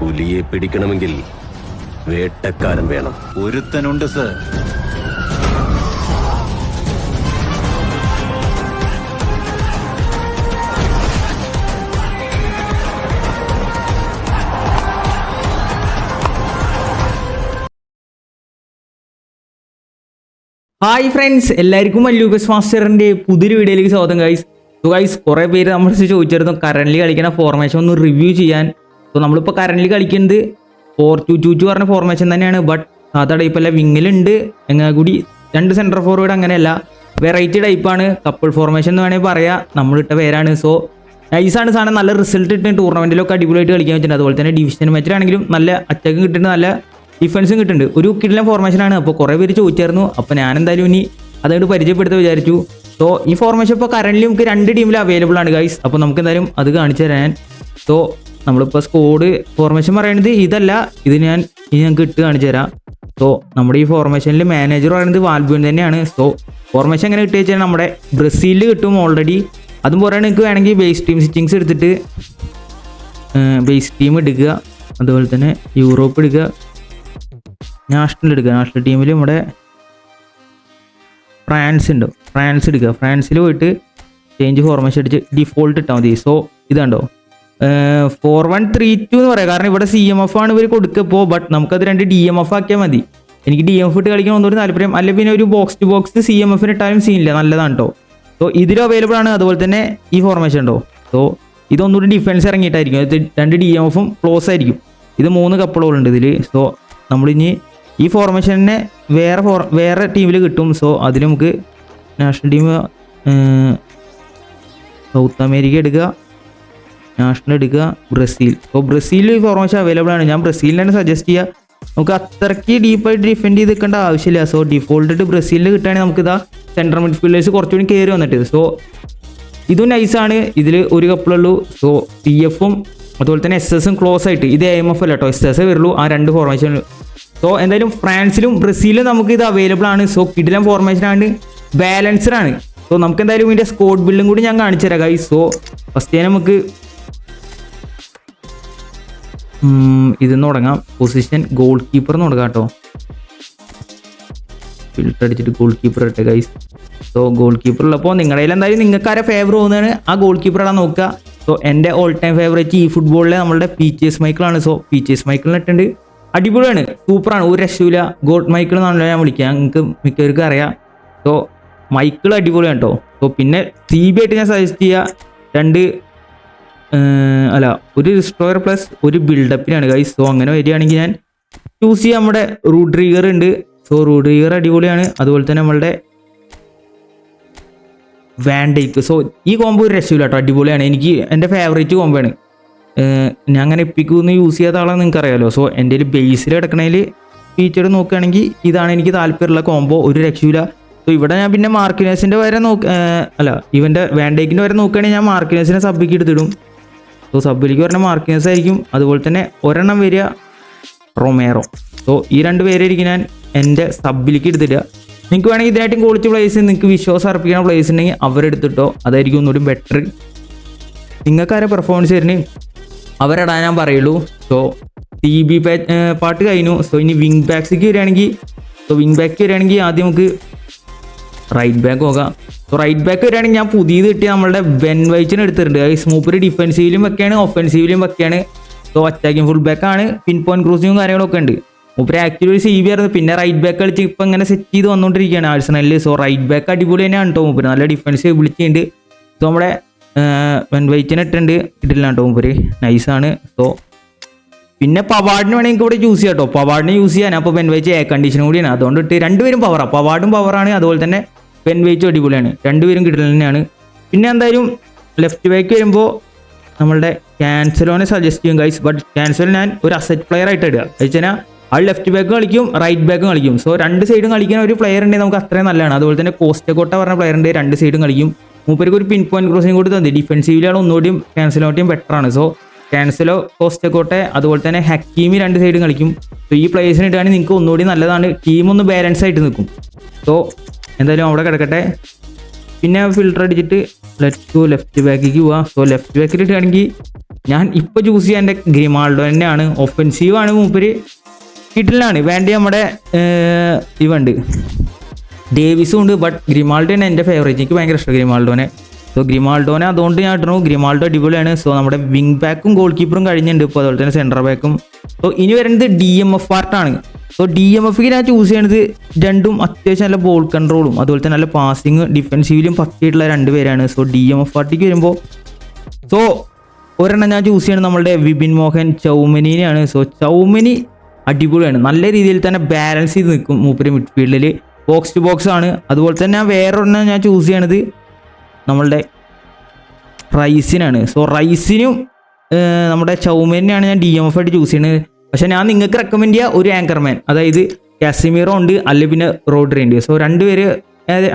പുലിയെ പിടിക്കണമെങ്കിൽ വേട്ടക്കാരൻ വേണം. ഒരുത്തനുണ്ട് സർ. ഹായ് ഫ്രണ്ട്സ് എല്ലാവർക്കും ലൂക്കസ് മാസ്റ്ററിന്റെ പുതിയൊരു വീഡിയോയിലേക്ക് സ്വാഗതം ഗൈസ് സോ ഗൈസ് കുറേ പേര് നമ്മൾ ചോദിച്ചിരുന്നു കറന്റ് കളിക്കുന്ന ഫോർമേഷൻ ഒന്ന് റിവ്യൂ ചെയ്യാൻ. സോ നമ്മളിപ്പോൾ കറന്റ് കളിക്കുന്നത് ഫോർ ടു ടു ടു പറഞ്ഞ ഫോർമേഷൻ തന്നെയാണ്. ബട്ട് ടൈപ്പ് അല്ല വിങ്ങിലുണ്ട് എങ്ങനെ കൂടി രണ്ട് സെന്റർ ഫോർവേഡ് അങ്ങനെയല്ല. വെറൈറ്റി ടൈപ്പാണ് കപ്പിൾ ഫോർമേഷൻ എന്ന് വേണമെങ്കിൽ പറയാം. നമ്മളിട്ട പേരാണ്. സോ നൈസാണ് സാധനം. നല്ല റിസൾട്ട് ഇട്ട് ടൂർണമെന്റിലൊക്കെ അടിപൊളിയായിട്ട് കളിക്കാൻ പറ്റുന്നുണ്ട്. അതുപോലെ തന്നെ ഡിവിഷൻ മാച്ചിലാണെങ്കിലും നല്ല അറ്റാക്കും കിട്ടുന്നുണ്ട്. നല്ല ഡിഫൻസും കിട്ടുന്നുണ്ട്. ഒരു കിടിലൻ ഫോർമേഷനാണ് അപ്പോൾ കുറേ പേര് ചോദിച്ചായിരുന്നു. അപ്പോൾ ഞാൻ എന്തായാലും ഇനി അതായിട്ട് പരിചയപ്പെടുത്ത വിചാരിച്ചു. സോ ഈ ഫോർമേഷൻ ഇപ്പോൾ കറന്റ് നമുക്ക് രണ്ട് ടീമിൽ അവൈലബിൾ ആണ് ഗൈസ് അപ്പോൾ നമുക്ക് എന്തായാലും അത് കാണിച്ചു തരാൻ. സോ നമ്മളിപ്പോൾ സ്കോഡ് ഫോർമേഷൻ പറയുന്നത് ഇതല്ല. ഇത് ഞാൻ ഇനി ഞങ്ങൾക്ക് ഇട്ട് കാണിച്ചു തരാം. സോ നമ്മുടെ ഈ ഫോർമേഷനിൽ മാനേജർ പറയുന്നത് വാൽബുൻ തന്നെയാണ്. സോ ഫോർമേഷൻ എങ്ങനെ കിട്ടുക വെച്ചാൽ നമ്മുടെ ബ്രസീലിൽ കിട്ടും ഓൾറെഡി അതും പോരാണ് നിങ്ങൾക്ക് വേണമെങ്കിൽ ബേസ് ടീം സിറ്റിങ്സ് എടുത്തിട്ട് ബേസ് ടീം എടുക്കുക. അതുപോലെ തന്നെ യൂറോപ്പ് എടുക്കുക. നാഷണൽ എടുക്കുക. നാഷണൽ ടീമിൽ നമ്മുടെ ഫ്രാൻസ് ഉണ്ട്. ഫ്രാൻസ് എടുക്കുക. ഫ്രാൻസിൽ പോയിട്ട് ചേഞ്ച് ഫോർമേഷൻ അടിച്ച് ഡിഫോൾട്ട് ഇട്ടാൽ മതി. സോ ഇതുണ്ടോ ഫോർ വൺ ത്രീ ടു എന്ന് പറയാം. കാരണം ഇവിടെ സി എം എഫ് ആണ് ഇവർ കൊടുക്കപ്പോൾ ബട്ട് നമുക്കത് രണ്ട് ഡി എം എഫ് ആക്കിയാൽ മതി. എനിക്ക് ഡി എം എഫ് ഇട്ട് കളിക്കാൻ ഒന്നൊരു താല്പര്യം അല്ലെങ്കിൽ പിന്നെ ഒരു box to box C M എഫിന് ഇട്ടാലും സീനില്ല നല്ലതാണ് കേട്ടോ സോ ഇതിലും അവൈലബിൾ ആണ്. അതുപോലെ തന്നെ ഈ ഫോർമേഷൻ ഉണ്ടോ സോ ഇതൊന്നുകൂടി ഡിഫൻസ് ഇറങ്ങിയിട്ടായിരിക്കും. അത് രണ്ട് ഡി എം എഫും ക്ലോസ് ആയിരിക്കും. ഇത് മൂന്ന് കപ്പളുകളുണ്ട് ഇതിൽ സോ നമ്മളിനി ഈ ഫോർമേഷനെ വേറെ ഫോർ വേറെ ടീമിൽ കിട്ടും. സോ അതിൽ നമുക്ക് നാഷണൽ ടീം സൗത്ത് അമേരിക്ക എടുക്കുക. നാഷണൽ എടുക്കുക ബ്രസീൽ. അപ്പോൾ ബ്രസീലിൽ ഈ ഫോർമേഷൻ അവൈലബിൾ ആണ്. ഞാൻ ബ്രസീലിനാണ് സജസ്റ്റ് ചെയ്യുക നമുക്ക് അത്രയ്ക്ക് ഡീപ്പായിട്ട് ഡിഫെൻഡ് ചെയ്ത് നിൽക്കേണ്ട ആവശ്യമില്ല. സോ ഡിഫോൾട്ട് ബ്രസീലിൽ കിട്ടുകയാണെങ്കിൽ നമുക്ക് ഇതാ സെൻട്രൽ മിഡ്ഫീൽഡേഴ്സ് കുറച്ചുകൂടി കയറി വന്നിട്ട്. സോ ഇതും നൈസാണ് ഇതിൽ ഒരു കപ്പിളുള്ളൂ സോ പി എഫും അതുപോലെ തന്നെ എസ് എസും ക്ലോസ് ആയിട്ട്. ഇത് എം എഫ് അല്ല കേട്ടോ എസ് എസ് വരുള്ളൂ. ആ രണ്ട് ഫോർമേഷൻ സോ എന്തായാലും ഫ്രാൻസിലും ബ്രസീലിലും നമുക്ക് ഇത് അവൈലബിൾ ആണ്. സോ കിടിലം ഫോർമേഷൻ ആണ്. ബാലൻസ്ഡ് ആണ്. സോ നമുക്ക് എന്തായാലും ഇതിന്റെ സ്കോഡ് ബില്ലും കൂടി ഞാൻ കാണിച്ചു തരാം ഗൈസ് സോ ഫസ്റ്റ് നമുക്ക് ഇതെന്ന് തുടങ്ങാം. പൊസിഷൻ ഗോൾ കീപ്പർ എന്ന് തുടങ്ങാം കേട്ടോ. ഫിൽട്ടർ അടിച്ചിട്ട് ഗോൾ കീപ്പർ ഇട്ടെ ഗൈസ് സോ ഗോൾ കീപ്പർ ഉള്ളപ്പോൾ നിങ്ങളുടെ എന്തായാലും നിങ്ങൾക്ക് ആരെ ഫേവർ പോകുന്നതാണ് ആ ഗോൾ കീപ്പറാണ് നോക്കുക. സോ എന്റെ ഓൾ ടൈം ഫേവറേറ്റ് ഈ ഫുട്ബോളിലെ നമ്മളുടെ പി ടി എസ് മൈക്കിളാണ് സോ പി ടി എസ് മൈക്കിളിന് ഇട്ടുണ്ട് അടിപൊളിയാണ് സൂപ്പറാണ് ഒരു രക്ഷയില്ല ഗോഡ് മൈക്കിൾ എന്നാണല്ലോ ഞാൻ വിളിക്കുക. നിങ്ങൾക്ക് മിക്കവർക്കും അറിയാം. സോ മൈക്കിൾ അടിപൊളിയാണ് കേട്ടോ. സോ പിന്നെ സി ബി ആയിട്ട് ഞാൻ സജസ്റ്റ് ചെയ്യുക. രണ്ട് അല്ല ഒരു റിസ്ട്രോയർ പ്ലസ് ഒരു ബിൽഡപ്പിനാണ് ഗൈസ് സോ അങ്ങനെ വരികയാണെങ്കിൽ ഞാൻ ചൂസ് ചെയ്യാൻ നമ്മുടെ റൂഡ്രീഗർ ഉണ്ട്. സോ റൂഡ്രീഗർ അടിപൊളിയാണ്. അതുപോലെ തന്നെ നമ്മളുടെ വാൻഡേക്ക് സോ ഈ കോംബോ ഒരു രക്ഷയില്ല കേട്ടോ. അടിപൊളിയാണ്. എനിക്ക് എന്റെ ഫേവറേറ്റ് ആണ്. ഞാൻ അങ്ങനെ എപ്പിക്കൊന്നും യൂസ് ചെയ്യാത്ത ആളാണ് നിങ്ങൾക്ക് അറിയാമല്ലോ സോ എന്റെ ഒരു ബേസിൽ കിടക്കണതിൽ ഫീച്ചർ നോക്കുകയാണെങ്കിൽ ഇതാണ് എനിക്ക് താല്പര്യമുള്ള കോംബോ ഒരു രക്ഷയില്ല. സോ ഇവിടെ ഞാൻ പിന്നെ മാർക്കിനേഴ്സിന്റെ വരെ നോക്ക അല്ല ഇവന്റെ വാൻഡേക്കിന്റെ വരെ നോക്കുകയാണെങ്കിൽ ഞാൻ മാർക്കിനേഴ്സിനെ സബ്ബിക്ക് എടുത്തിടും. സോ സബ്ബിലിക്ക് പറഞ്ഞ മാർക്കിനസ് ആയിരിക്കും. അതുപോലെ തന്നെ ഒരെണ്ണം വരിക റൊമേറോ സോ ഈ രണ്ട് പേരായിരിക്കും ഞാൻ എന്റെ സബിലേക്ക് എടുത്തിടുക. നിങ്ങൾക്ക് വേണമെങ്കിൽ ഇതിനായിട്ടും ക്വാളിറ്റി പ്ലേസ് നിങ്ങൾക്ക് വിശ്വാസം അർപ്പിക്കുന്ന പ്ലേസ് ഉണ്ടെങ്കിൽ അവരെടുത്തിട്ടോ. അതായിരിക്കും ഒന്നുകൂടി ബെറ്റർ നിങ്ങൾക്കാരെ പെർഫോമൻസ് തരണേ അവരിടാൻ ഞാൻ പറയുള്ളൂ. സോ ടി ബി പാട്ട് കഴിഞ്ഞു. സോ ഇനി വിങ് ബാക്സിക്ക് വരികയാണെങ്കിൽ സോ വിങ് ബാക്ക് വരികയാണെങ്കിൽ ആദ്യം നമുക്ക് റൈറ്റ് ബാക്ക് നോക്കാം. റൈറ്റ് ബാക്ക് വരികയാണെങ്കിൽ ഞാൻ പുതിയത് കിട്ടിയ നമ്മുടെ ബെൻ വൈച്ചിന് എടുത്തിട്ടുണ്ട്. ഗൈസ് സ്മൂപ്പർ ഡിഫൻസീവിലും വെക്കുകയാണ് ഒഫെൻസീവിലും വെക്കുകയാണ് സോ അറ്റാക്കിംഗ് ഫുൾ ബാക്ക് ആണ്. പിൻ പോയിന്റ് ക്രൂസിങ്ങും കാര്യങ്ങളൊക്കെ ഉണ്ട്. മൂപ്പര് ആക്ച്വലി ഒരു സി ബി ആയിരുന്നു. പിന്നെ റൈറ്റ് ബാക്ക് കളിച്ച് ഇപ്പം ഇങ്ങനെ സെറ്റ് ചെയ്ത് വന്നുകൊണ്ടിരിക്കുകയാണ് ആഴ്സണലിൽ സോ റൈറ്റ് ബാക്ക് അടിപൊളി തന്നെയാണ് കേട്ടോ മൂപ്പര്. നല്ല ഡിഫൻസ് വിളിച്ചിട്ടുണ്ട് സോ നമ്മുടെ വെൻ വൈച്ചിനെ ഇട്ടുണ്ട് ഇട്ടില്ല കേട്ടോ മൂപ്പര്. നൈസാണ് സോ പിന്നെ പവാഡിന് വേണമെങ്കിൽ ഇവിടെ യൂസ് ചെയ്യാം കേട്ടോ. പവാഡിനെ യൂസ് ചെയ്യാൻ അപ്പോൾ പെൻ വൈച്ച് എയർ കണ്ടീഷൻ കൂടിയാണ്. അതുകൊണ്ട് ഇട്ട് രണ്ടുപേരും പവറാണ് പവാർഡും പവറാണ് അതുപോലെ തന്നെ പെൻ വെച്ചും അടിപൊളിയാണ്. രണ്ടുപേരും കിട്ടൽ തന്നെയാണ് പിന്നെ എന്തായാലും ലെഫ്റ്റ് ബാക്ക് വരുമ്പോൾ നമ്മളുടെ ക്യാൻസലോനെ സജസ്റ്റ് ചെയ്യും ഗൈസ് ബട്ട് ക്യാൻസൽ ഞാൻ ഒരു അസറ്റ് പ്ലെയർ ആയിട്ട് ഇടുക. വെച്ചാൽ ആ ലെഫ്റ്റ് ബാക്ക് കളിക്കും റൈറ്റ് ബാക്കും കളിക്കും. സോ രണ്ട് സൈഡും കളിക്കുന്ന ഒരു പ്ലെയർ ഉണ്ടെങ്കിൽ നമുക്ക് അത്രയും നല്ലതാണ്. അതുപോലെ തന്നെ കോസ്റ്റക്കോട്ട പറഞ്ഞ പ്ലെയർ ഉണ്ട് രണ്ട് സൈഡും കളിക്കും. മൂപ്പർക്ക് ഒരു പിൻ പോയിന്റ് ക്രോസിംഗ് കൂടി തന്നെ ഡിഫെൻസീവിലാണ് ഒന്നുകൂടിയും ക്യാൻസലോട്ടിയും ബെറ്റർ ആണ്. സോ ക്യാൻസലോ കോസ്റ്റക്കോട്ടെ അതുപോലെ തന്നെ ഹക്കീമി രണ്ട് സൈഡും കളിക്കും. സോ ഈ പ്ലേസിന് ഇടുകയാണെങ്കിൽ നിങ്ങൾക്ക് ഒന്നുകൂടി നല്ലതാണ്. ടീം ഒന്ന് ബാലൻസ് ആയിട്ട് നിൽക്കും. സോ എന്തായാലും അവിടെ കിടക്കട്ടെ. പിന്നെ ഫിൽട്ടർ അടിച്ചിട്ട് ലെഫ്റ്റ് ടു ലെഫ്റ്റ് ബാക്കിലേക്ക് പോവാം. സോ ലെഫ്റ്റ് ബാക്കിൽ ഇടുകയാണെങ്കിൽ ഞാൻ ഇപ്പോൾ ചൂസ് ചെയ്യാൻ എന്റെ ഗ്രിമാൾഡോ തന്നെയാണ്. ഒഫൻസീവാണ് മൂപ്പര്. കിട്ടിലാണ് വേണ്ടി നമ്മുടെ ഇവണ്ട് ഡേവിസും ഉണ്ട് ബട്ട് ഗ്രിമാൾഡോയാണ് എന്റെ ഫേവറേറ്റ് എനിക്ക് ഭയങ്കര ഇഷ്ടം ഗ്രിമാൾഡോനെ സോ ഗ്രിമാൾഡോനെ അതുകൊണ്ട് ഞാൻ ഇടണു ഗ്രിമാൾഡോ അടിപൊളിയാണ്. സോ നമ്മുടെ വിങ് ബാക്കും ഗോൾ കീപ്പറും കഴിഞ്ഞിട്ടുണ്ട്. ഇപ്പോൾ അതുപോലെ തന്നെ സെന്റർ ബാക്കും സോ ഇനി വരുന്നത് ഡി എം എഫ് പാർട്ടാണ് സോ ഡി എം എഫ് ഞാൻ ചൂസ് ചെയ്യണത് രണ്ടും അത്യാവശ്യം നല്ല ബോൾ കൺട്രോളും അതുപോലെ തന്നെ നല്ല പാസിങ് ഡിഫെൻസീവിലും പറ്റിയിട്ടുള്ള രണ്ട് പേരാണ്. സോ ഡി എം എഫ് പാർട്ടിക്ക് വരുമ്പോൾ സോ ഒരെണ്ണം ഞാൻ ചൂസ് ചെയ്യണത് നമ്മളുടെ വിപിൻ മോഹൻ ചൗമനിനെയാണ്. സോ ചൗമനി അടിപൊളിയാണ്. നല്ല രീതിയിൽ തന്നെ ബാലൻസ് ചെയ്ത് നിൽക്കും മൂപ്പര് മിഡ്ഫീൽഡിൽ ബോക്സ് ടു ബോക്സ് ആണ്. അതുപോലെ തന്നെ ഞാൻ വേറൊരെണ്ണം ഞാൻ ചൂസ് ചെയ്യണത് നമ്മളുടെ റൈസിനാണ്. സോ റൈസിനും നമ്മുടെ ചൗമേനെയാണ് ഞാൻ ഡി എം എഫ് ആയിട്ട് ചൂസ് ചെയ്യുന്നത് പക്ഷെ ഞാൻ നിങ്ങൾക്ക് റെക്കമെൻഡ് ചെയ്യുക ഒരു ആങ്കർമാൻ അതായത് കാസിമീറോ ഉണ്ട് അല്ലെ പിന്നെ റോഡ്രി ഉണ്ട്. സോ രണ്ടുപേര്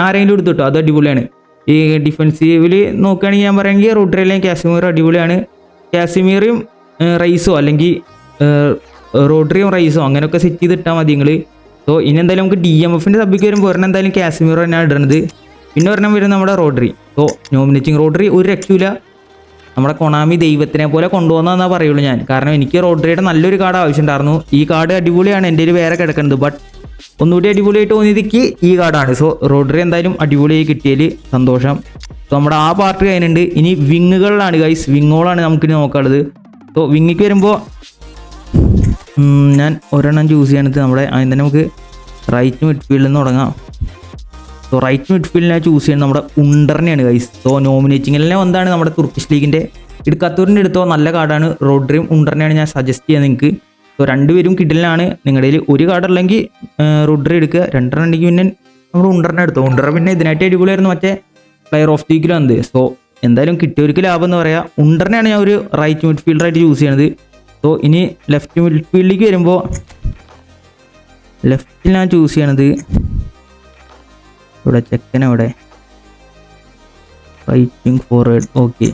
ആരെങ്കിലും എടുത്തിട്ടോ അത് അടിപൊളിയാണ്. ഈ ഡിഫൻസീവിൽ നോക്കുകയാണെങ്കിൽ ഞാൻ പറയുമെങ്കിൽ അല്ലെങ്കിൽ കാസിമീറോ അടിപൊളിയാണ്. കാസിമീറയും റൈസോ അല്ലെങ്കിൽ റോഡ്രിയും റൈസോ അങ്ങനെയൊക്കെ സെറ്റ് ചെയ്ത് ഇട്ടാൽ മതി നിങ്ങൾ സോ ഇനി എന്തായാലും നമുക്ക് ഡി എം എഫിന്റെ സബ്ബിക്ക് വരുമ്പോൾ ഒരെണ്ണം എന്തായാലും കാസിമീറോ തന്നെയാണ് ഇടുന്നത് പിന്നെ ഒരെണ്ണം വരുന്നത് നമ്മുടെ റോഡ്രി സോ നോമിനേറ്റിംഗ് റോഡ്രി ഒരു രക്ഷയില്ല നമ്മുടെ കൊണാമി ദൈവത്തിനെ പോലെ കൊണ്ടുപോകുന്നതെന്നാ പറയുള്ളൂ ഞാൻ. കാരണം എനിക്ക് റോഡ്രിയുടെ നല്ലൊരു കാർഡ് ആവശ്യമുണ്ടായിരുന്നു. ഈ കാർഡ് അടിപൊളിയാണ്. എന്റെ കയ്യിൽ വേറെ കിടക്കുന്നത് ബട്ട് ഒന്നുകൂടി അടിപൊളിയായിട്ട് തോന്നിയതിക്ക് ഈ കാർഡാണ്. സോ റോഡ്രി എന്തായാലും അടിപൊളിയായി കിട്ടിയതിൽ സന്തോഷം. സോ നമ്മുടെ ആ പാർട്ട് കഴിഞ്ഞിട്ടുണ്ട്. ഇനി വിങ്ങുകളിലാണ് ഗൈസ് വിങ്ങുകളാണ് നമുക്കിനി നോക്കാനുള്ളത്. സോ വിങ്ങിക്ക് വരുമ്പോൾ ഞാൻ ഒരെണ്ണം ചൂസ് ചെയ്യണത് നമ്മുടെ അതിന് തന്നെ നമുക്ക് റൈറ്റ് മിഡ്ഫീൽഡിൽ നിന്ന് തുടങ്ങാം. സോ റൈറ്റ് മിഡ്ഫീൽഡിനെ ചൂസ് ചെയ്യുന്നത് നമ്മുടെ ഉണ്ടറിനെയാണ് ഗൈസ് സോ നോമിനേറ്റിംഗ് എല്ലാം വന്നാണ് നമ്മുടെ തുർക്കിഷ് ലീഗിന്റെ ഇടുക്കാത്തൂരിന്റെ എടുത്തോ നല്ല കാർഡാണ്. റോഡ്രിയും ഉണ്ടറിനെയാണ് ഞാൻ സജസ്റ്റ് ചെയ്യുന്നത് നിങ്ങൾക്ക്. സോ രണ്ടുപേരും കിഡിലാണ് നിങ്ങളുടെ കയ്യിൽ ഒരു കാർഡ് ഉള്ളെങ്കിൽ റോഡ്രി എടുക്കുക. രണ്ടെണ്ണം ഉണ്ടെങ്കിൽ പിന്നെ നമ്മൾ ഉണ്ടറിനെ എടുത്തോ. ഉണ്ടറ പിന്നെ ഇതിനായിട്ട് അടിപൊളിയായിരുന്നു മറ്റേ പ്ലെയർ ഓഫ് ദീക്കിൽ വന്നത്. സോ എന്തായാലും കിട്ടിയവർക്ക് ലാഭം എന്ന് പറയാം. ഉണ്ടറിനെയാണ് ഞാൻ ഒരു റൈറ്റ് മിഡ്ഫീൽഡറായിട്ട് ചൂസ് ചെയ്യണത് സോ ഇനി ലെഫ്റ്റ് മിഡ്ഫീൽഡിലേക്ക് വരുമ്പോൾ ലെഫ്റ്റിൽ ഞാൻ ചൂസ് ചെയ്യണത് ഇവിടെ ചെക്കൻ അവിടെ റൈറ്റിംഗ് ഫോർവേഡ് ഓക്കെ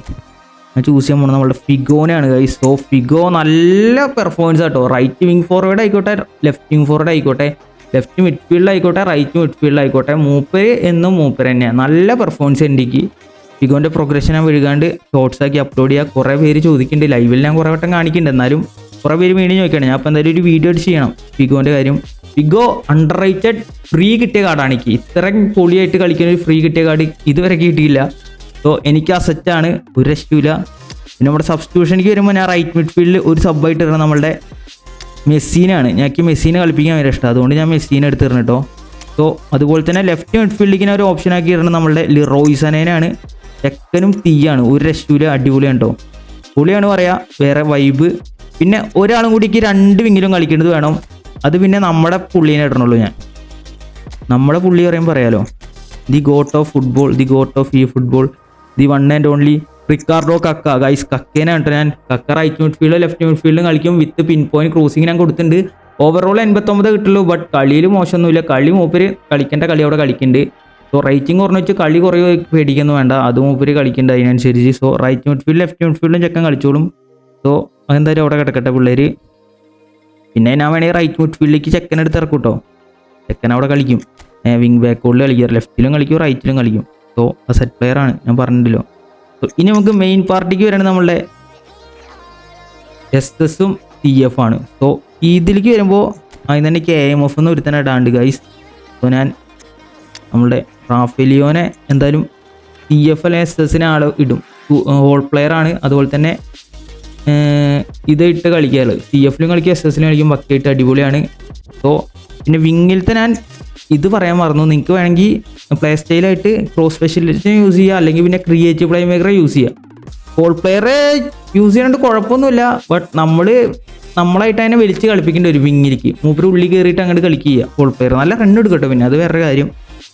ഞാൻ ചൂസ് ചെയ്യാൻ പോകുന്നത് നമ്മുടെ ഫിഗോനെയാണ് ഗൈസ് സോ ഫിഗോ നല്ല പെർഫോമൻസ് ആട്ടോ. റൈറ്റ് വിങ് ഫോർവേഡ് ആയിക്കോട്ടെ ലെഫ്റ്റ് വിങ് ഫോർവേഡ് ആയിക്കോട്ടെ ലെഫ്റ്റ് മിഡ്ഫീൽഡ് ആയിക്കോട്ടെ റൈറ്റ് മിഡ്ഫീൽഡ് ആയിക്കോട്ടെ. മൂപ്പര് എന്നും മൂപ്പര് തന്നെയാണ് നല്ല പെർഫോമൻസ് എനിക്ക് ഫിഗോന്റെ പ്രോഗ്രഷൻ ഞാൻ വിഴുകാണ്ട് ഷോർട്സ് ആക്കി അപ്ലോഡ് ചെയ്യുക കുറേ പേര് ചോദിക്കുന്നുണ്ട് ലൈവിൽ ഞാൻ കുറേ വട്ടം കാണിക്കുന്നുണ്ട് എന്നാലും കുറേ പേര് വീണ്ടും ചോദിക്കണം ഞാൻ അപ്പോൾ എന്തായാലും ഒരു വീഡിയോ എടുത്ത് ചെയ്യണം. ഫിഗോന്റെ കാര്യം. ഫിഗോ അണ്ടർ റേറ്റഡ് ഫ്രീ കിട്ടിയ കാർഡാണ് എനിക്ക്. ഇത്രയും പൊളിയായിട്ട് കളിക്കുന്ന ഒരു ഫ്രീ കിട്ടിയ കാർഡ് ഇതുവരെ കിട്ടിയില്ല. സോ എനിക്ക് ആ സെറ്റാണ് ഒരു രക്ഷയില്ല പിന്നെ നമ്മുടെ സബ്സ്റ്റിറ്റ്യൂഷനിക്ക് വരുമ്പോൾ ഞാൻ റൈറ്റ് മിഡ്ഫീൽഡിൽ ഒരു സബ്ബായിട്ട് ഇടണം നമ്മളുടെ മെസ്സീനാണ് ഞങ്ങൾക്ക് മെസ്സീനെ കളിപ്പിക്കാൻ ഭയങ്കര ഇഷ്ടം അതുകൊണ്ട് ഞാൻ മെസ്സീനെ എടുത്ത് തരണം കേട്ടോ. സോ അതുപോലെ തന്നെ ലെഫ്റ്റ് മിഡ്ഫീൽഡിലേക്ക് ഞാൻ ഒരു ഓപ്ഷൻ ആക്കി ഇടണം നമ്മളുടെ ലിറോയിസനേനാണ് ചെക്കനും തീയാണ്. ഒരു രക്ഷയില്ല അടിപൊളിയാണ് കേട്ടോ. പുളിയാണ് പറയുക വേറെ വൈബ് പിന്നെ ഒരാളും കൂടിക്ക് രണ്ട് വിങ്ങിലും കളിക്കേണ്ടത് വേണം. അത് പിന്നെ നമ്മുടെ പുള്ളീനെ ഇടണുള്ളൂ ഞാൻ. നമ്മുടെ പുള്ളി പറയുമ്പോൾ പറയാലോ the GOAT of football the GOAT of ഈ football the one and only Ricardo Kaka. Guys കക്കേനെ കേട്ടോ ഞാൻ കക്ക റൈറ്റ് മിഡ്ഫീൽഡോ ലെഫ്റ്റ് മിഡ് മിഡ്ഫീൽഡും കളിക്കും. വിത്ത് പിൻ പോയിന്റ് ക്രോസിങ് ഞാൻ കൊടുത്തിട്ടുണ്ട്. ഓവറോൾ എൺപത്തൊമ്പത് കിട്ടുള്ളൂ ബട്ട് കളിയിൽ മോശമൊന്നുമില്ല. കളി മൂപ്പര് കളിക്കേണ്ട കളി അവിടെ കളിക്കുന്നുണ്ട്. സോ റൈറ്റിംഗ് കുറഞ്ഞു വെച്ച് കളി കുറേ പേടിക്കൊന്നും വേണ്ട. അത് മൂപ്പര് കളിക്കേണ്ട അതിനനുസരിച്ച്. So right midfield left mid മിഡ്ഫീൽഡും ചെക്കൻ കളിച്ചോളും. സോ എന്തായാലും അവിടെ കിടക്കട്ടെ പിള്ളേര്. പിന്നെ ഞാൻ വേണമെങ്കിൽ റൈറ്റ് മിഡ്ഫീൽഡിലേക്ക് ചെക്കൻ എടുത്ത് ഇറക്കും കേട്ടോ ചെക്കൻ അവിടെ കളിക്കും. വിങ് ബാക്കോളിൽ കളിക്കും. ലെഫ്റ്റിലും കളിക്കും റൈറ്റിലും കളിക്കും. സോ സെറ്റ് പ്ലെയർ ആണ് ഞാൻ പറഞ്ഞിട്ടല്ലോ. സോ ഇനി നമുക്ക് മെയിൻ പാർട്ടിക്ക് വരണം നമ്മളുടെ എസ് എസും സി എഫ് ആണ്. സോ ഇതിലേക്ക് വരുമ്പോൾ അതിന് തന്നെ കെ എം എഫ് എന്ന് ഒരുത്തന്നെ ഇടാണ്ട് ഗൈസ് സോ ഞാൻ നമ്മുടെ റാഫേലിയോനെ എന്തായാലും സി എഫ് അല്ലെങ്കിൽ എസ് എസിനെ ആൾ ഇടും. ഹോൾ പ്ലെയർ ആണ്. അതുപോലെ തന്നെ ഇത് ഇട്ട് കളിക്കാറ്. സി എഫിലും കളിക്കും എസ് എസിലും കളിക്കും ബക്കറ്റ് അടിപൊളിയാണ്. സോ പിന്നെ വിങ്ങിലത്തെ ഞാൻ ഇത് പറയാൻ മറന്നു. നിങ്ങൾക്ക് വേണമെങ്കിൽ പ്ലേ സ്റ്റൈലായിട്ട് ക്രോസ് സ്പെഷ്യലിസ്റ്റ് യൂസ് ചെയ്യുക അല്ലെങ്കിൽ പിന്നെ ക്രിയേറ്റീവ് പ്ലേ മേക്കറെ യൂസ് ചെയ്യുക ഫോൾ പ്ലെയറെ യൂസ് ചെയ്യാണ്ട് കുഴപ്പമൊന്നുമില്ല ബട്ട് നമ്മൾ നമ്മളായിട്ട് അതിനെ വലിച്ച് കളിപ്പിക്കേണ്ട ഒരു വിങ്ങിലേക്ക് മൂപ്പര് ഉള്ളി കയറിയിട്ട് അങ്ങോട്ട് കളിക്കുക ഫോൾ പ്ലെയർ നല്ല റൺ എടുക്കട്ടോ പിന്നെ അത് വേറെ കാര്യം.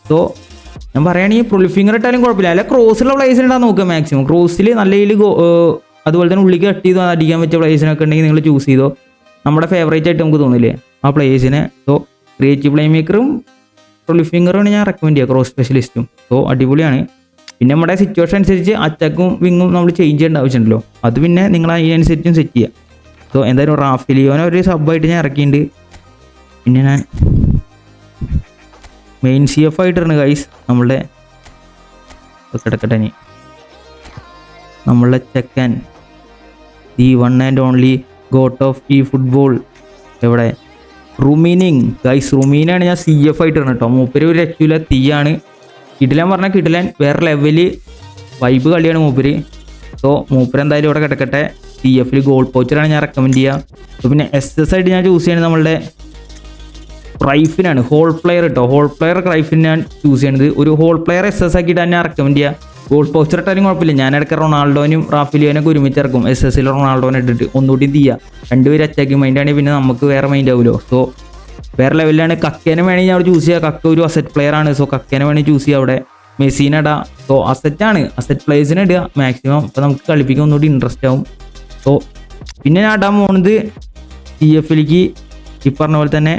സോ ഞാൻ പറയുകയാണെങ്കിൽ പ്രൊലിഫിംഗർ ഇട്ടാലും കുഴപ്പമില്ല. അല്ല ക്രോസിലുള്ള പ്ലേസിലുണ്ടാകാൻ നോക്കുക മാക്സിമം ക്രോസിൽ നല്ല രീതിയിൽ അതുപോലെ തന്നെ ഉള്ളിക്ക് കട്ട് ചെയ്തോ അടിക്കാൻ പറ്റിയ പ്ലേസിനൊക്കെ ഉണ്ടെങ്കിൽ നിങ്ങൾ ചൂസ് ചെയ്തോ. നമ്മുടെ ഫേവറേറ്റ് ആയിട്ട് നമുക്ക് തോന്നില്ലേ? ആ പ്ലേസിനെ സോ ക്രിയേറ്റീവ് പ്ലേ മേക്കറും പ്രൊളിഫിംഗറുമാണ് ഞാൻ റെക്കമെൻഡ് ചെയ്യുക ക്രോസ് സ്പെഷ്യലിസ്റ്റും സോ അടിപൊളിയാണ്. പിന്നെ നമ്മുടെ സിറ്റുവേഷൻ അനുസരിച്ച് അറ്റാക്കും വിങ്ങും നമ്മൾ ചേഞ്ച് ചെയ്യേണ്ട ആവശ്യമുണ്ടല്ലോ. അത് പിന്നെ നിങ്ങൾ അതിനനുസരിച്ചും സെറ്റ് ചെയ്യുക. സോ എന്തായാലും റാഫിലിയോനെ ഒരു സബ്ബായിട്ട് ഞാൻ ഇറക്കിയിട്ടുണ്ട്. പിന്നെ ഞാൻ മെയിൻ സി എഫ് ആയിട്ടാണ് ഗൈസ് നമ്മളുടെ കിടക്കട്ടെ നമ്മളുടെ ചെക്കൻ. The one and only GOAT of ഈ ഫുട്ബോൾ എവിടെ? റുമീനിങ്. ഗൈസ് റുമീനാണ് ഞാൻ സി എഫ് ആയിട്ട് ഇടുന്നത് കേട്ടോ. മൂപ്പര് ഒരു രക്ഷയില്ല തീയാണ്. കിടിലാൻ പറഞ്ഞാൽ കിടിലാൻ. വേറെ ലെവൽ വൈബ് കളിയാണ് മൂപ്പര്. സോ മൂപ്പര് എന്തായാലും ഇവിടെ കിടക്കട്ടെ. സി എഫിൽ ഗോൾ പോച്ചറാണ് ഞാൻ റെക്കമെൻഡ് ചെയ്യുക അപ്പോൾ പിന്നെ എസ് എസ് ആയിട്ട് ഞാൻ ചൂസ് ചെയ്യുന്നത് നമ്മളുടെ റൈഫിനാണ്. ഹോൾ പ്ലെയർ കേട്ടോ. ഹോൾ പ്ലെയർ ക്രൈഫിന് ഞാൻ ചൂസ് ചെയ്യണത് ഒരു ഹോൾ പ്ലെയർ എസ് എസ് ആക്കിയിട്ട് ഞാൻ റെക്കമെൻഡ് ചെയ്യുക ഗോൾ പോസ്റ്റർ ഇട്ടാലും കുഴപ്പമില്ല. ഞാൻ ഇടയ്ക്ക് റൊണാൾഡോനും റാഫിലിയോനൊക്കെ ഒരുമിച്ച് ഇറക്കും. എസ് എസ് സിയിൽ റൊണാൾഡോനെ ഇട്ടിട്ട് ഒന്നുകൂടി തീയ രണ്ടുപേരും അറ്റാക്കി മൈൻഡ് ആണെങ്കിൽ പിന്നെ നമുക്ക് വേറെ മൈൻഡ് ആവുമല്ലോ സോ വേറെ ലെവലിലാണ് കക്കേനെ വേണമെങ്കിൽ അവിടെ ചൂസ് ചെയ്യുക കക്ക ഒരു അസറ്റ് പ്ലെയർ ആണ്. സോ കക്കേനെ വേണമെങ്കിൽ ചൂസ് ചെയ്യുക അവിടെ. മെസ്സീനെ ഇടാം. സോ ആണ്. അസറ്റ് പ്ലേയേഴ്സിനെ ഇടുക. മാക്സിമം അപ്പോൾ നമുക്ക് കളിപ്പിക്കാൻ ഒന്നുകൂടി ഇൻട്രസ്റ്റ് ആവും. സോ പിന്നെ ഞാൻ ഇടാൻ പോകുന്നത് സി എഫിലേക്ക് ഈ പറഞ്ഞ പോലെ തന്നെ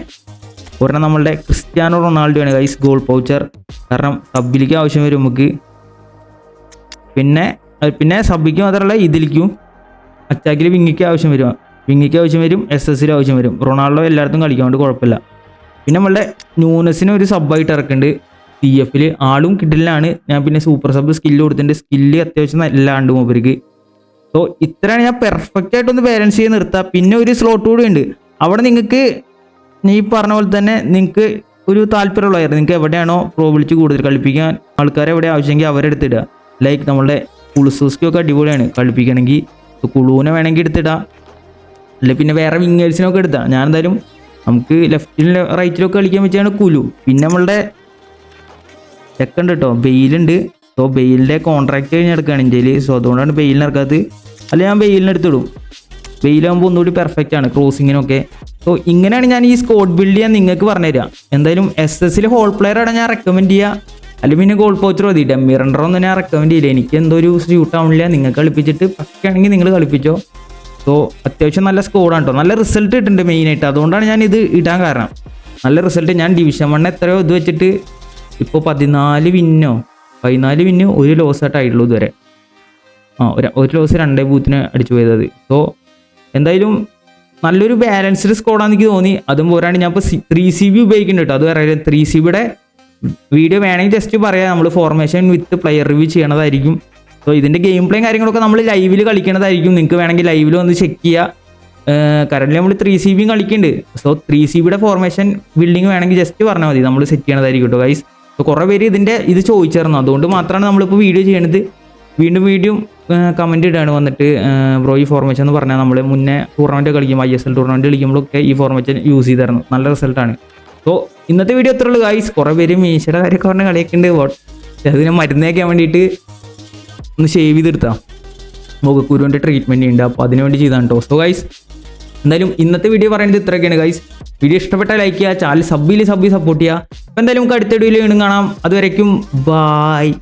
ഒരെണ്ണം നമ്മളുടെ ക്രിസ്ത്യാനോ റൊണാൾഡോ ആണ്. ഗൈസ് ഗോൾ പൗച്ചർ കാരണം സബിലേക്ക് ആവശ്യം വരും നമുക്ക്. പിന്നെ പിന്നെ സബിക്ക് മാത്രമല്ല ഇതിലേക്കും അറ്റാക്കിൽ വിങ്ങിക്ക് ആവശ്യം വരും. വിങ്ങിക്ക് ആവശ്യം വരും എസ് എസിൽ ആവശ്യം വരും. റൊണാൾഡോ എല്ലായിടത്തും കളിക്കാണ്ട് കുഴപ്പമില്ല. പിന്നെ നമ്മളുടെ ന്യൂനസിനെ ഒരു സബ്ബായിട്ട് ഇറക്കുന്നുണ്ട്. സി എഫിൽ ആളും കിട്ടില്ലാണ് ഞാൻ പിന്നെ സൂപ്പർ സബ് സ്കില്ല് കൊടുത്തിട്ടുണ്ട്. സ്കില്ല് അത്യാവശ്യം നല്ലാണ്ട് മൂപ്പർക്ക്. സോ ഇത്രയാണ് ഞാൻ പെർഫെക്റ്റ് ആയിട്ടൊന്ന് ബാലൻസ് ചെയ്ത് നിർത്താം. പിന്നെ ഒരു സ്ലോട്ട് കൂടി ഉണ്ട്. അവിടെ നിങ്ങൾക്ക് നീ പറഞ്ഞ പോലെ തന്നെ നിങ്ങൾക്ക് ഒരു താല്പര്യമുള്ളതായിരുന്നു. നിങ്ങൾക്ക് എവിടെയാണോ പ്രോബിലിറ്റി കൂടുതൽ കളിപ്പിക്കാൻ ആൾക്കാരെ എവിടെ ആവശ്യമെങ്കിൽ അവരെടുത്തിടുക ലൈക്ക് നമ്മളുടെ കുളുസൂസ്കിയൊക്കെ അടിപൊളിയാണ്. കളിപ്പിക്കണമെങ്കിൽ കുളുവിനെ വേണമെങ്കിൽ എടുത്തിടാം. അല്ലെ പിന്നെ വേറെ വിങ്ങേഴ്സിനൊക്കെ എടുത്താൽ ഞാൻ എന്തായാലും നമുക്ക് ലെഫ്റ്റിലും റൈറ്റിലൊക്കെ കളിക്കാൻ പറ്റിയാണ് കുലു. പിന്നെ നമ്മളുടെ ചെക്കുണ്ട് കേട്ടോ ബെയിലുണ്ട്. സോ ബെയിലിന്റെ കോൺട്രാക്ട് കഴിഞ്ഞ് എടുക്കുകയാണ് ഇന്ത്യയിൽ സോ അതുകൊണ്ടാണ് ബെയിലിന് ഇറക്കാത്തത്. അല്ല ഞാൻ ബെയിലിന് എടുത്തിടും ബെയിലാകുമ്പോൾ ഒന്നുകൂടി പെർഫെക്റ്റ് ആണ് ക്രോസിങ്ങിനൊക്കെ സോ ഇങ്ങനെയാണ് ഞാൻ ഈ സ്കോഡ് ബിൽഡ് ചെയ്യാൻ നിങ്ങൾക്ക് പറഞ്ഞുതരാം. എന്തായാലും എസ് എസിൽ ഹോൾ പ്ലെയർ ആണ് ഞാൻ റെക്കമെൻഡ് ചെയ്യുക പിന്നെ ഗോൾ പോസ്റ്റർ മതി ഡെമ്മി റണ്ടറൊന്നും ഞാൻ റെക്കമെൻഡ് ചെയ്യില്ല. എനിക്ക് എന്തോ ഒരു സ്യൂട്ട് നിങ്ങൾക്ക് കളിപ്പിച്ചിട്ട് പക്കാണെങ്കിൽ നിങ്ങൾ കളിപ്പിച്ചോ. സോ അത്യാവശ്യം നല്ല സ്കോഡാണ് കേട്ടോ നല്ല റിസൾട്ട് കിട്ടുന്നുണ്ട് മെയിനായിട്ട് അതുകൊണ്ടാണ് ഞാൻ ഇത് ഇടാൻ കാരണം. നല്ല റിസൾട്ട് ഞാൻ ഡിവിഷൻ വൺ എത്രയോ ഇത് വെച്ചിട്ട് ഇപ്പോൾ പതിനാല് വിന്നോ പതിനാല് വിന്ന് ഒരു ലോസ് ആയിട്ടായിട്ടുള്ളൂ ഇതുവരെ. ആ ഒരു ഒരു ലോസ് രണ്ടേ ബൂത്തിന് അടിച്ചു പോയത് സോ എന്തായാലും നല്ലൊരു ബാലൻസ്ഡ് സ്കോഡാണെന്ന് എനിക്ക് തോന്നി. അതും പോരാണ്ട് ഞാൻ ഇപ്പോൾ ത്രീ സി ബി ഉപയോഗിക്കുന്നുണ്ട് കേട്ടോ അത് വേറെ ത്രീ സി ബിയുടെ വീഡിയോ വേണമെങ്കിൽ ജസ്റ്റ് പറയാം. നമ്മൾ ഫോർമേഷൻ വിത്ത് പ്ലെയർ റിവ്യൂ ചെയ്യണതായിരിക്കും. സോ ഇതിന്റെ ഗെയിം പ്ലേയും കാര്യങ്ങളൊക്കെ നമ്മൾ ലൈവിൽ കളിക്കണതായിരിക്കും. നിങ്ങൾക്ക് വേണമെങ്കിൽ ലൈവിൽ വന്ന് ചെക്ക് ചെയ്യുക കറന്റ് നമ്മൾ ത്രീ സി ബിയും കളിക്കുന്നുണ്ട് സോ ത്രീ സി ബിയുടെ ഫോർമേഷൻ ബിൽഡിംഗ് വേണമെങ്കിൽ ജസ്റ്റ് പറഞ്ഞാൽ മതി. നമ്മൾ സെറ്റ് ചെയ്യണതായിരിക്കും കേട്ടോ ഗൈസ് സോ കുറേ പേര് ഇതിന്റെ ഇത് ചോദിച്ചായിരുന്നു അതുകൊണ്ട് മാത്രമാണ് നമ്മളിപ്പോൾ വീഡിയോ ചെയ്യണത്. വീണ്ടും വീണ്ടും കമന്റ് ഇടാണ്. വന്നിട്ട് ബ്രോ ഈ ഫോർമേഷൻ എന്ന് പറഞ്ഞാൽ നമ്മൾ മുന്നേ ടൂർണമെന്റ് കളിക്കുമ്പോൾ ഐ എസ് എൽ ടൂർണമെന്റ് കളിക്കുമ്പോഴൊക്കെ ഈ ഫോർമേഷൻ യൂസ് ചെയ്തായിരുന്നു. നല്ല റിസൾട്ടാണ് സോ ഇന്നത്തെ വീഡിയോ എത്ര ഉള്ളൂ ഗൈസ് കുറേ പേര് മീശയുടെ കാര്യമൊക്കെ പറഞ്ഞ കളിയൊക്കെ ഉണ്ട്. അതിനെ മരുന്നേക്കാൻ വേണ്ടിയിട്ട് ഒന്ന് ഷേവ് ചെയ്തെടുത്താം. മുഖക്കുരുവിന്റെ ട്രീറ്റ്മെന്റ് ഉണ്ട്. അപ്പോൾ അതിനുവേണ്ടി ചെയ്താണ് കേട്ടോ സോ ഗൈസ് എന്തായാലും ഇന്നത്തെ വീഡിയോ പറയുന്നത് ഇത്രയൊക്കെയാണ് ഗൈസ് വീഡിയോ ഇഷ്ടപ്പെട്ടാൽ ലൈക്ക് ചെയ്യുക ചാനൽ സബ്ബിൽ സബ്ബി സപ്പോർട്ട് ചെയ്യുക. അപ്പോൾ എന്തായാലും നമുക്ക് അടുത്ത വീഡിയോയിൽ കാണാം. അതുവരയ്ക്കും ബായ്